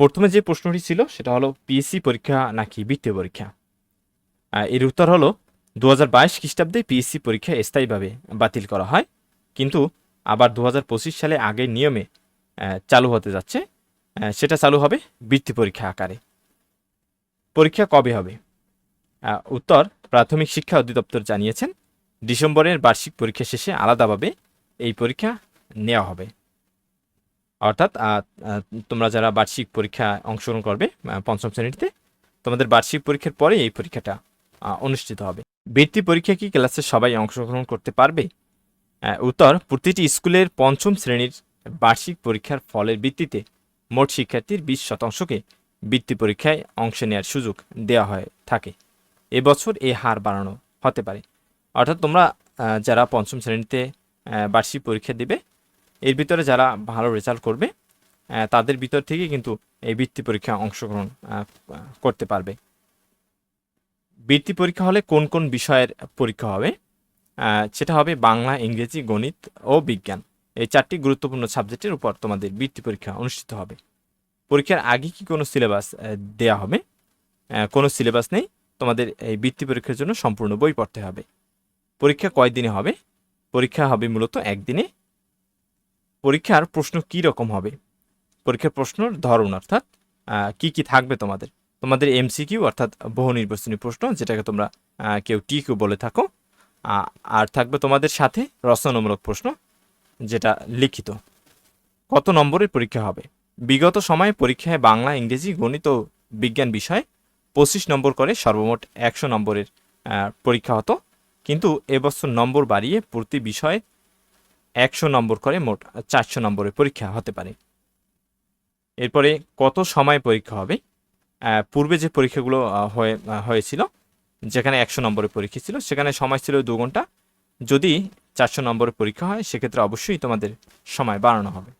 প্রথমে যে প্রশ্নটি ছিল, সেটা হলো পিএসসি পরীক্ষা নাকি বৃত্তীয় পরীক্ষা? এর উত্তর হলো দু হাজার বাইশ খ্রিস্টাব্দে পিএসসি পরীক্ষা স্থায়ীভাবে বাতিল করা হয়, কিন্তু আবার দু হাজার পঁচিশ সালে আগের নিয়মে চালু হতে যাচ্ছে। সেটা চালু হবে বৃত্তি পরীক্ষা আকারে। পরীক্ষা কবে হবে? উত্তর প্রাথমিক শিক্ষা অধিদপ্তর জানিয়েছেন, ডিসেম্বরের বার্ষিক পরীক্ষা শেষে আলাদাভাবে এই পরীক্ষা নেওয়া হবে। অর্থাৎ তোমরা যারা বার্ষিক পরীক্ষা অংশগ্রহণ করবে পঞ্চম শ্রেণীতে, তোমাদের বার্ষিক পরীক্ষার পরে এই পরীক্ষাটা অনুষ্ঠিত হবে। বৃত্তি পরীক্ষা কি ক্লাসে সবাই অংশগ্রহণ করতে পারবে? উত্তর, প্রতিটি স্কুলের পঞ্চম শ্রেণির বার্ষিক পরীক্ষার ফলের ভিত্তিতে মোট শিক্ষার্থীর বিশ শতাংশকে বৃত্তি পরীক্ষায় অংশ নেওয়ার সুযোগ দেওয়া হয়ে, থাকে। এবছর এই হার বাড়ানো হতে পারে। অর্থাৎ তোমরা যারা পঞ্চম শ্রেণীতে বার্ষিক পরীক্ষা দিবে এর ভিতরে যারা ভালো রেজাল্ট করবে তাদের ভিতর থেকে কিন্তু এই বৃত্তি পরীক্ষা অংশগ্রহণ করতে পারবে। বৃত্তি পরীক্ষা হলে কোন কোন বিষয়ের পরীক্ষা হবে? সেটা হবে বাংলা, ইংরেজি, গণিত ও বিজ্ঞান। এই চারটি গুরুত্বপূর্ণ সাবজেক্টের উপর তোমাদের বৃত্তি পরীক্ষা অনুষ্ঠিত হবে। পরীক্ষার আগে কি কোনো সিলেবাস দেয়া হবে? কোনো সিলেবাস নেই। তোমাদের এই বৃত্তি পরীক্ষার জন্য সম্পূর্ণ বই পড়তে হবে। পরীক্ষা কয়দিনে হবে? পরীক্ষা হবে মূলত একদিনে। পরীক্ষার প্রশ্ন কি রকম হবে? পরীক্ষার প্রশ্নর ধরন অর্থাৎ কি কি থাকবে তোমাদের? তোমাদের এমসিকিউ অর্থাৎ বহু নির্বাচনী প্রশ্ন, যেটাকে তোমরা কেউ টিকিউ বলে থাকো। আর থাকবে তোমাদের সাথে রচনামূলক প্রশ্ন, যেটা লিখিত। কত নম্বরের পরীক্ষা হবে? বিগত সময়ে পরীক্ষায় বাংলা, ইংরেজি, গণিত ও বিজ্ঞান বিষয়ে পঁচিশ নম্বর করে সর্বমোট একশো নম্বরের পরীক্ষা হতো। কিন্তু এবছর নম্বর বাড়িয়ে প্রতি বিষয়ে একশো নম্বর করে মোট চারশো নম্বরের পরীক্ষা হতে পারে। এরপরে কত সময় পরীক্ষা হবে? পূর্বে যে পরীক্ষাগুলো হয়ে হয়েছিল, যেখানে একশো নম্বরের পরীক্ষা ছিল, সেখানে সময় ছিল দু ঘণ্টা। যদি চারশো নম্বরের পরীক্ষা হয়, সেক্ষেত্রে অবশ্যই তোমাদের সময় বাড়ানো হবে।